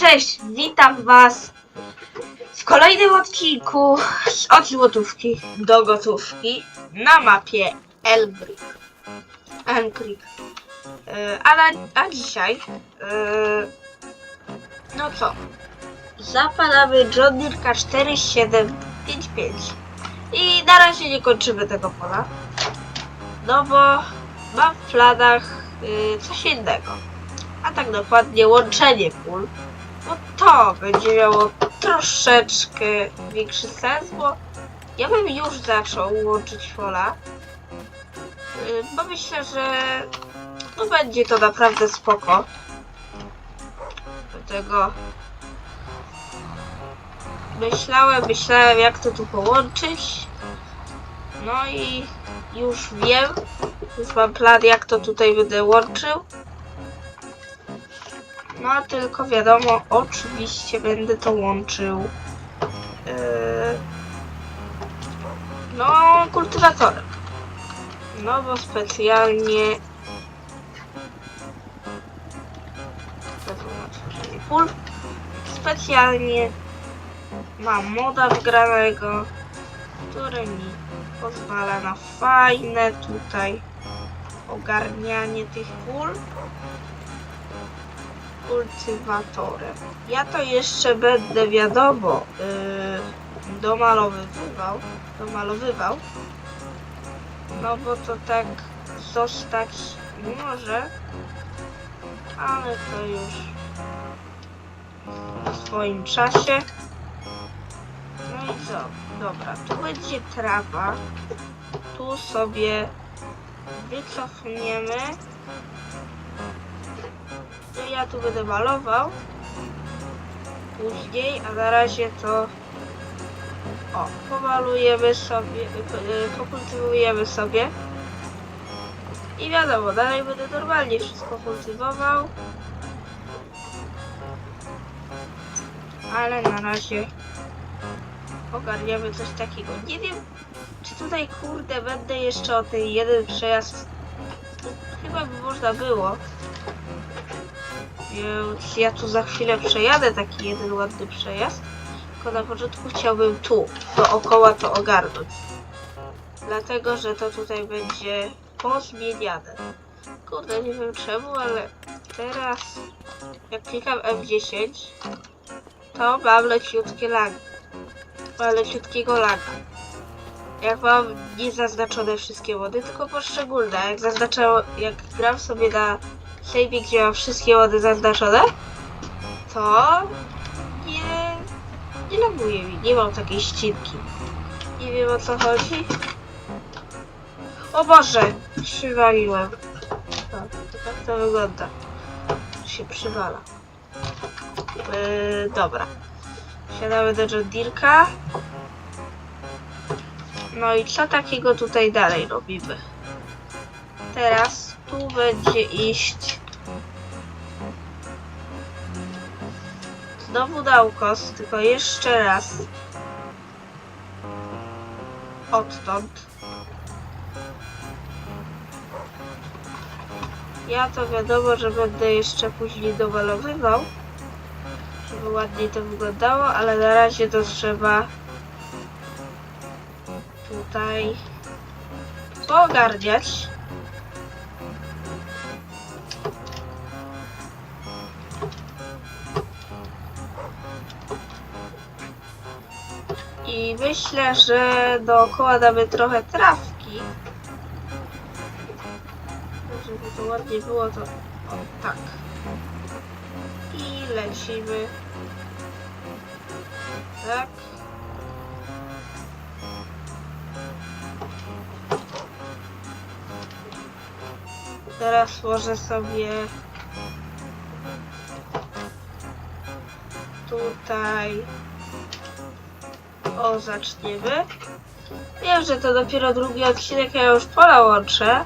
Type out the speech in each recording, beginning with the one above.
Cześć, witam was w kolejnym odcinku od złotówki do gotówki na mapie Elbrick. Elbrick. Yy, ale, a dzisiaj, yy, no co, zapalamy John Deere 4755 i na razie nie kończymy tego pola, no bo mam w planach yy, coś innego a tak dokładnie łączenie pól, bo to będzie miało troszeczkę większy sens, bo ja bym już zaczął łączyć pola, Yy, bo myślę, że no będzie to naprawdę spoko. Dlatego myślałem, myślałem jak to tu połączyć. No i już wiem, już mam plan jak to tutaj będę łączył. No tylko wiadomo, oczywiście będę to łączył. Yy, no, kultywatorem. No bo specjalnie. Pól. Specjalnie mam moda wgranego, który mi pozwala na fajne tutaj ogarnianie tych pól kultywatorem. Ja to jeszcze będę, wiadomo, yy, domalowywał, domalowywał, no bo to tak zostać może, ale to już w swoim czasie. No i co? Dobra, tu będzie trawa, tu sobie wycofniemy ja tu będę malował. Później, a na razie to o, pomalujemy sobie, y, pokultywujemy sobie. I wiadomo, dalej będę normalnie wszystko kultywował. Ale na razie ogarniamy coś takiego. Nie wiem, czy tutaj kurde będę jeszcze o ten jeden przejazd chyba by można było więc ja tu za chwilę przejadę taki jeden ładny przejazd. Tylko na początku chciałbym tu, dookoła to ogarnąć. Dlatego, że to tutaj będzie pozmieniane. Kurde, nie wiem czemu, ale teraz jak klikam F10, to mam leciutkie lag. Mam leciutkiego laga. Jak mam niezaznaczone wszystkie mody, tylko poszczególne. Jak zaznaczam, jak gram sobie na sejmie, gdzie mam wszystkie łody zaznaczone, to nie, nie laguje mi, nie mam takiej ścinki. Nie wiem o co chodzi. O Boże, przywaliłem. Tak, to tak to wygląda. Się przywala. Yy, dobra. Siadamy do John. No i co takiego tutaj dalej robimy? Teraz tu będzie iść znowu dałkos, tylko jeszcze raz odtąd. Ja to wiadomo, że będę jeszcze później dowalowywał, żeby ładniej to wyglądało, ale na razie to trzeba tutaj poogarniać. Myślę, że dookoła damy trochę trawki. Żeby to ładnie było, to o, tak. I lecimy. Tak. Teraz może sobie tutaj o, zaczniemy. Wiem, że to dopiero drugi odcinek, ja już pola łączę.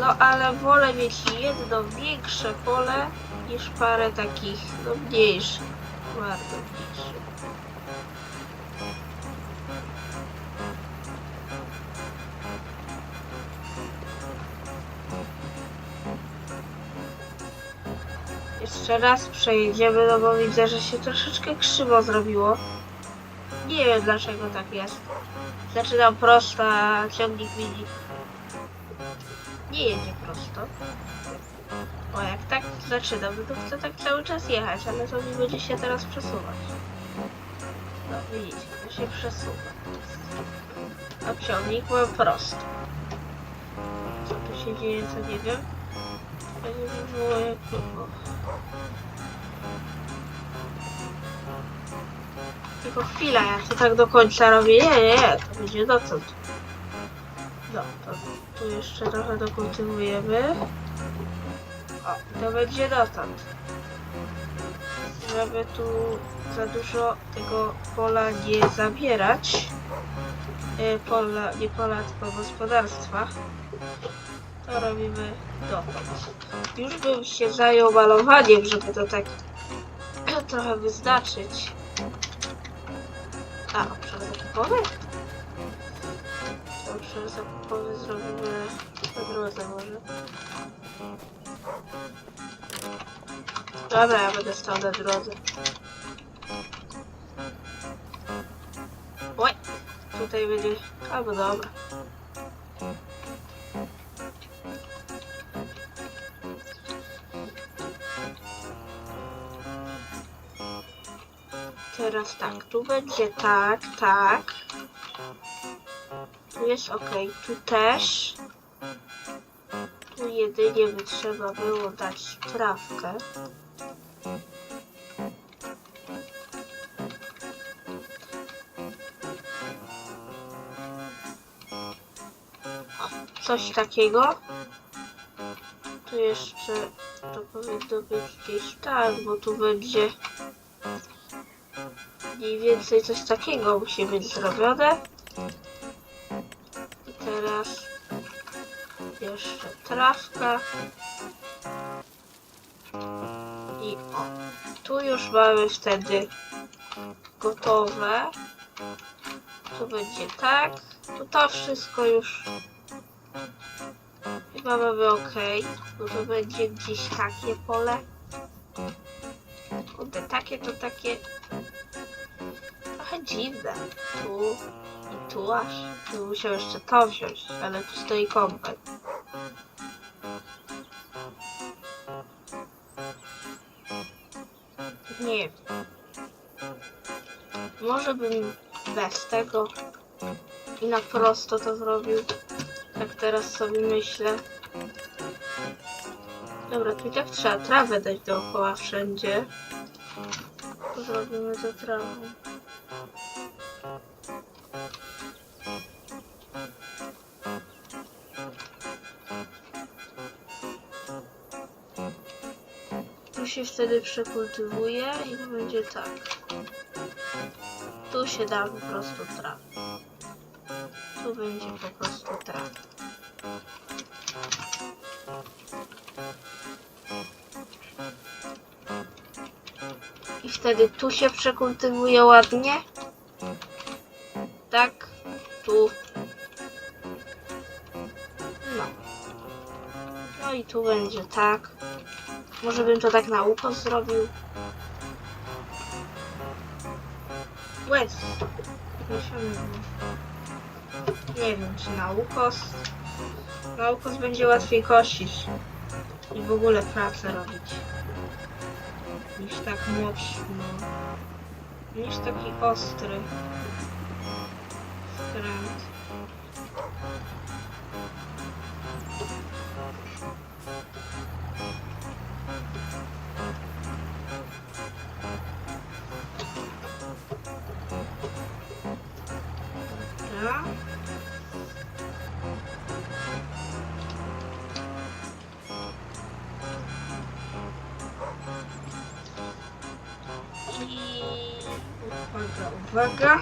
No, ale wolę mieć jedno większe pole niż parę takich, no mniejszych. Bardzo mniejszych. Jeszcze raz przejedziemy, no bo widzę, że się troszeczkę krzywo zrobiło. Nie wiem dlaczego tak jest. Zaczynam prosto, a ciągnik widzi. Nie jedzie prosto. O, jak tak zaczynam, no to chcę tak cały czas jechać, ale to mi będzie się teraz przesuwać. No widzicie, to się przesuwa. A ciągnik ma prosto. Co tu się dzieje, to nie wiem. Było jak... Tylko chwila, ja to tak do końca robię. Nie, nie, nie, to będzie dotąd. No, to tu jeszcze trochę dokultywujemy. O, to będzie dotąd. Żeby tu za dużo tego pola nie zabierać. E, Pola, nie pola, tylko gospodarstwa. To robimy dotąd. Już bym się zajął malowaniem, żeby to tak trochę wyznaczyć. A, obszar zakupowy? Obszar zakupowy zrobimy na drodze może. Dobra, ja będę stał na drodze. Oj, tutaj będzie... Albo dobra. Teraz tak, tu będzie tak, tak. Tu jest ok, tu też. Tu jedynie by trzeba było dać trawkę. Coś takiego. Tu jeszcze to powinno być gdzieś tak, bo tu będzie mniej więcej coś takiego musi być zrobione. I teraz jeszcze trawka. I o, tu już mamy wtedy gotowe. Tu będzie tak. Tu to wszystko już chyba mamy ok. No to będzie gdzieś takie pole. Kurde, takie to takie dziwne. Tu i tu aż. Tu musiał jeszcze to wziąć, ale tu stoi kombajn. Nie. Może bym bez tego i na prosto to zrobił. Tak teraz sobie myślę. Dobra, tu i tak trzeba trawę dać dookoła wszędzie. Zrobimy to trawą. Się wtedy przekultywuje i będzie tak. Tu się da po prostu trawę. Tu będzie po prostu trawę. I wtedy tu się przekultywuje ładnie. Tak, tu. No. No i tu będzie tak. Może bym to tak na ucho zrobił. Łez. Nie wiem, czy na ukos. Na ukos będzie łatwiej kosić. I w ogóle pracę robić. Niż tak mocno. Niż taki ostry. Uwaga.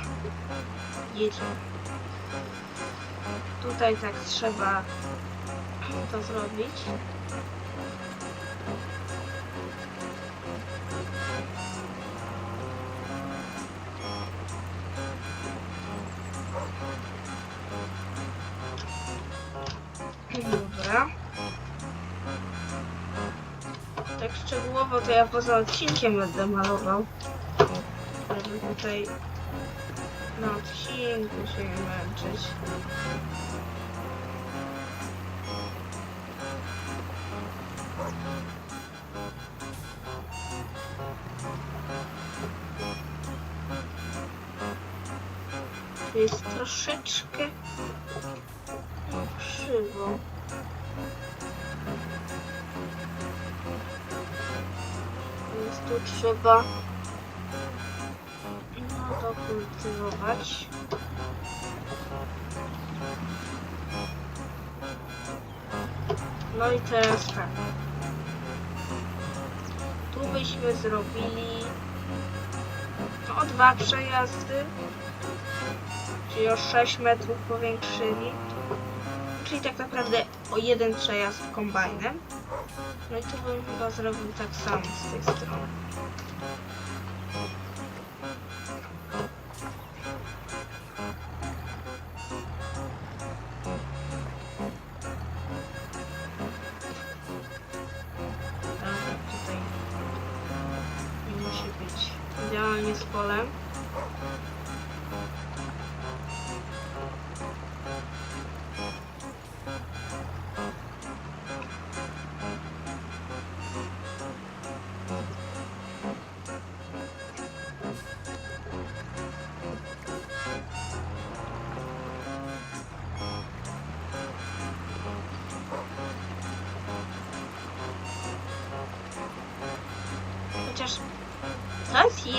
Jedziemy. Tutaj tak trzeba to zrobić. Dobra. Tak szczegółowo to ja poza odcinkiem będę malował. Żeby tutaj na odcinku się męczyć. Jest troszeczkę no, krzywo. Więc tu trzeba No i teraz tak. Tu byśmy zrobili o dwa przejazdy, czyli o 6 metrów powiększyli. Czyli tak naprawdę o jeden przejazd kombajnem. No i tu bym chyba zrobił tak samo z tej strony.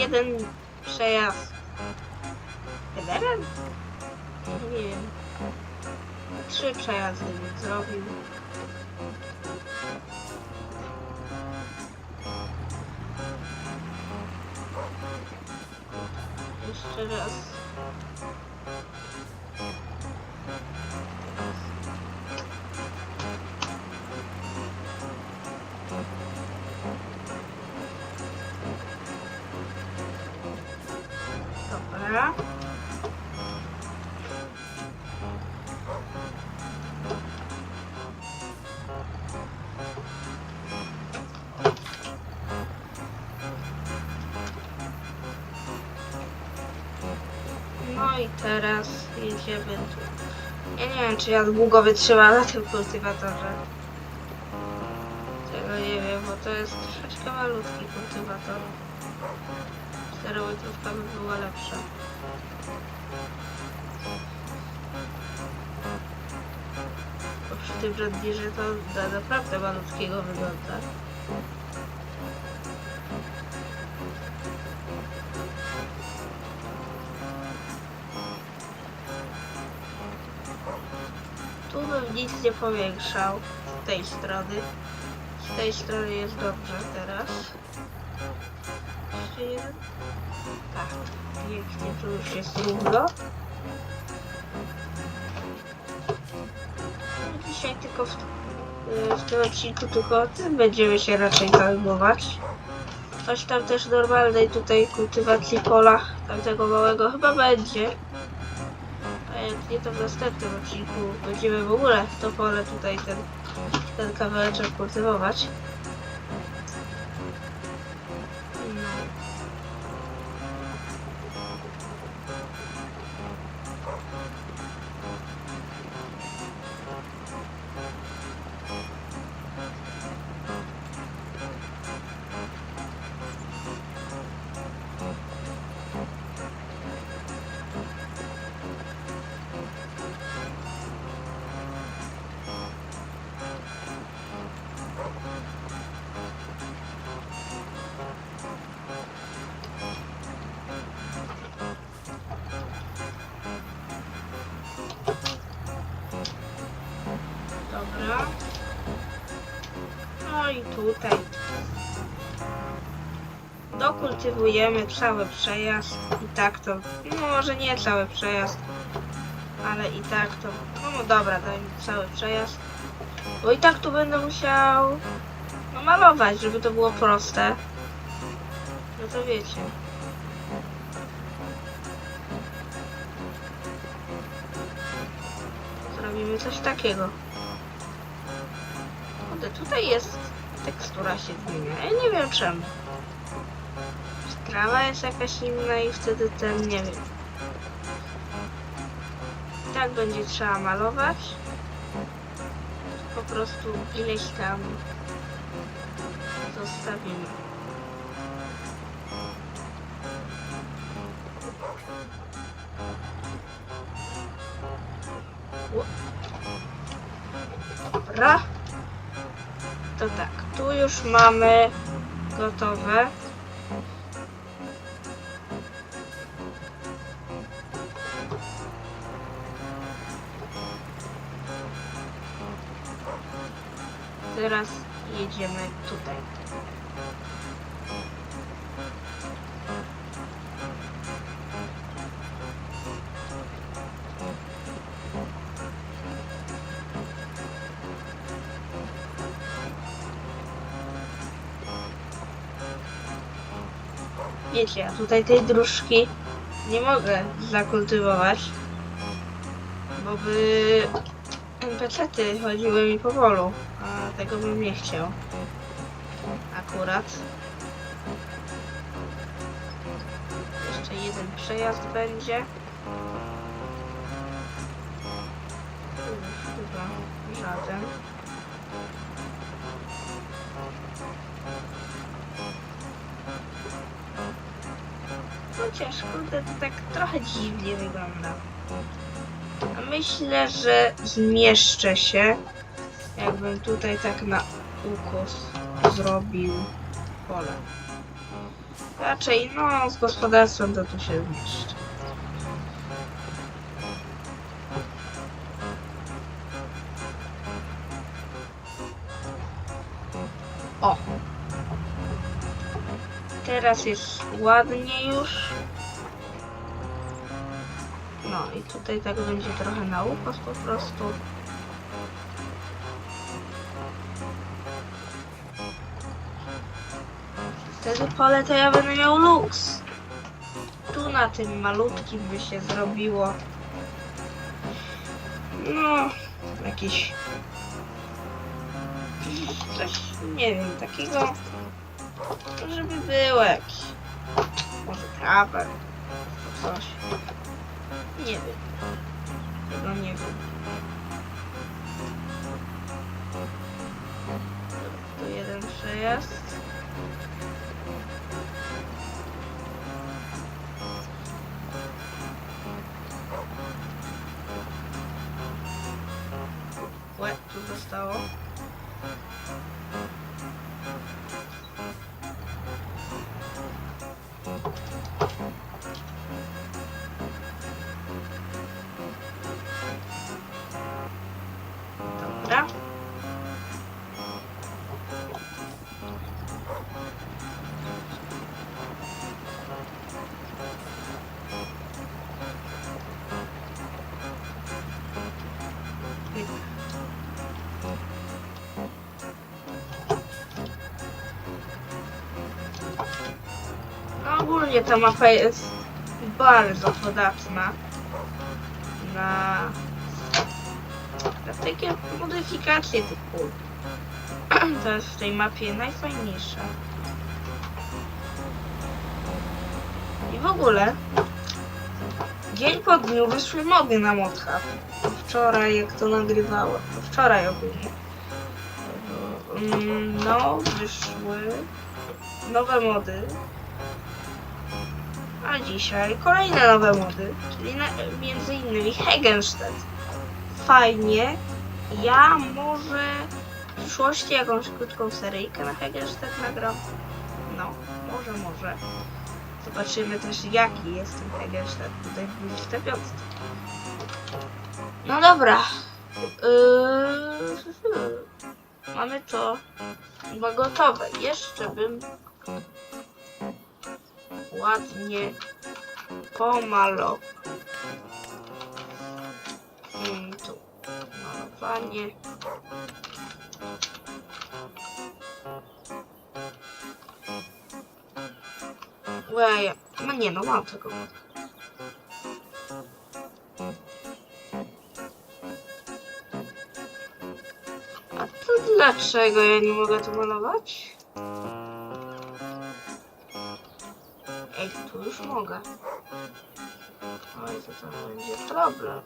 To jest jeden przejazd. No i teraz jedziemy tu. Ja nie wiem, czy ja długo wytrzymam na tym kultywatorze. Tego nie wiem, bo to jest troszeczkę malutki kultywator. Czterometrówka by była lepsza. Tym żadbirze to da naprawdę malutkiego wygląda. Tu bym nic nie powiększał z tej strony. Z tej strony jest dobrze teraz. Jeszcze jeden? Tak, pięknie, tu już jest równo. Dzisiaj tylko w, y, w tym odcinku tylko tym będziemy się raczej zajmować. Coś tam też normalnej tutaj kultywacji pola tamtego małego chyba będzie. A jak nie to w następnym odcinku będziemy w ogóle to pole tutaj ten, ten kawałeczek kultywować. No i tutaj dokultywujemy cały przejazd i tak to, no może nie cały przejazd, ale i tak to, no dobra, dajmy cały przejazd, bo i tak tu będę musiał no, malować, żeby to było proste. No to wiecie. Zrobimy coś takiego. Kurde, tutaj jest tekstura się zmienia. Ja nie wiem czemu. Trawa jest jakaś inna i wtedy ten, nie wiem. Tak będzie trzeba malować. Po prostu ileś tam zostawimy. Dobra. Już mamy gotowe. Wiecie, tutaj tej dróżki nie mogę zakultywować, bo by NPC-ty chodziły mi powolu, a tego bym nie chciał. Akurat. Jeszcze jeden przejazd będzie. Chociaż kurde to tak trochę dziwnie wygląda. Myślę, że zmieszczę się, jakbym tutaj tak na ukos zrobił pole. Raczej, no, z gospodarstwem to tu się zmieszczę. O! Teraz jest ładnie już. No i tutaj tak będzie trochę na po prostu. Wtedy pole to ja będę miał luks. Tu na tym malutkim by się zrobiło. No, jakiś... Coś, nie wiem, takiego... Żeby było jakiś... Może trawę, coś. Nie wiem. Tego nie wiem. Tu jeden przejazd. Łe, tu zostało. Ogólnie ta mapa jest bardzo podatna na, na takie modyfikacje typu to jest w tej mapie najfajniejsza. I w ogóle dzień po dniu wyszły mody na modhub. Wczoraj jak to nagrywałem, to wczoraj ogólnie. Mm, No, wyszły nowe mody. A dzisiaj kolejne nowe mody, czyli na, między innymi Hegenstedt. Fajnie. Ja może w przyszłości jakąś krótką seryjkę na Hegenstedt nagram. No, może, może. Zobaczymy też jaki jest ten Hegenstedt tutaj w 25. No dobra. Yy, mamy to chyba gotowe. Jeszcze bym ładnie pomalował. Mm, tu malowanie. Łej, no nie no, mam tego. A to Dlaczego ja nie mogę tu malować? Już mogę. Oj, to to będzie problem.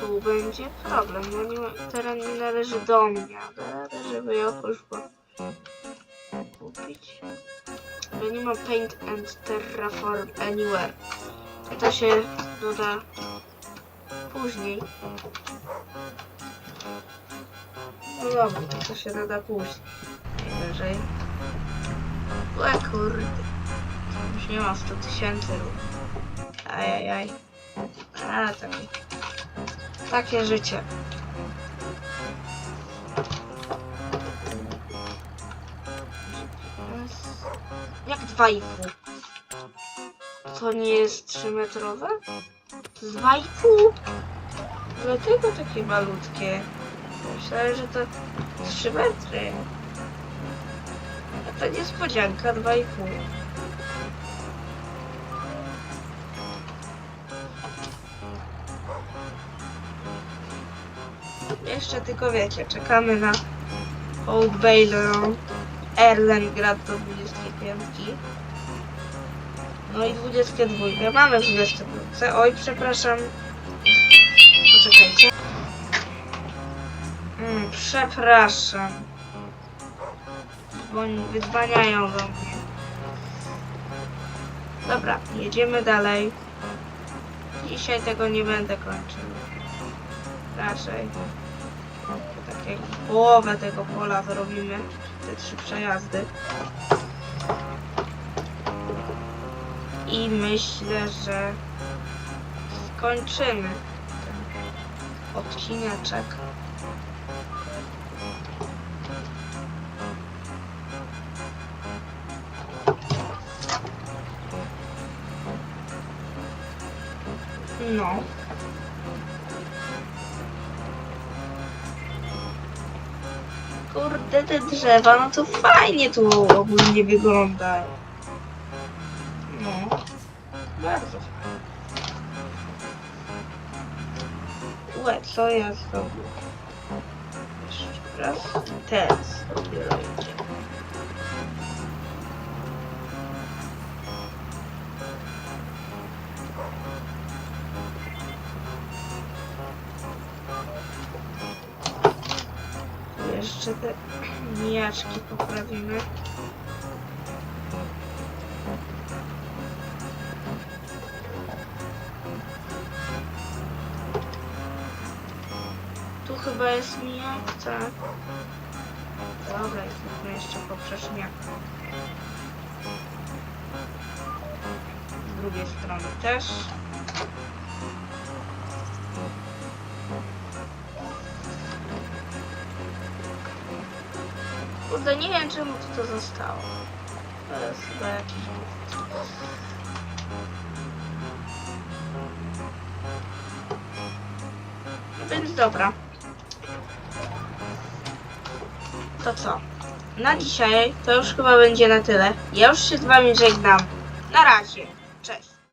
Tu będzie problem, bo nie ma, teren nie należy do mnie, ale żeby jakoś go kupić. Bo nie ma Paint and Terraform Anywhere. To się doda później. No dobra, to, to się doda później. Najwyżej. Łe kurde. To już nie ma 100 tysięcy. Ajajaj. A, takie. Takie życie. Jak 2,5? To nie jest 3 metrowe? To jest 2,5? Dlatego takie malutkie. Myślałem, że to 3 metry. To niespodzianka 2,5. Jeszcze tylko wiecie, czekamy na Old Bailey Erlengrad do 25. No i 22. Mamy 22. Oj, przepraszam. Poczekajcie. Mm, przepraszam. Do mnie. Dobra, jedziemy dalej. Dzisiaj tego nie będę kończył. Raczej. Tak jak połowę tego pola zrobimy. Te trzy przejazdy. I myślę, że skończymy ten odcineczek. No. Kurde, te drzewa, no to fajnie tu ogólnie wygląda. No. Bardzo fajnie. Łe, co ja zrobię? Jeszcze raz. Teraz dopiero te mijaczki poprawimy. Tu chyba jest mijak, tak. Dobra, jesteśmy jeszcze po przeszniaku. Z drugiej strony też. Kurde, nie wiem czemu to zostało. To jest chyba jakiś Więc dobra. To co? Na dzisiaj to już chyba będzie na tyle. Ja już się z wami żegnam. Na razie.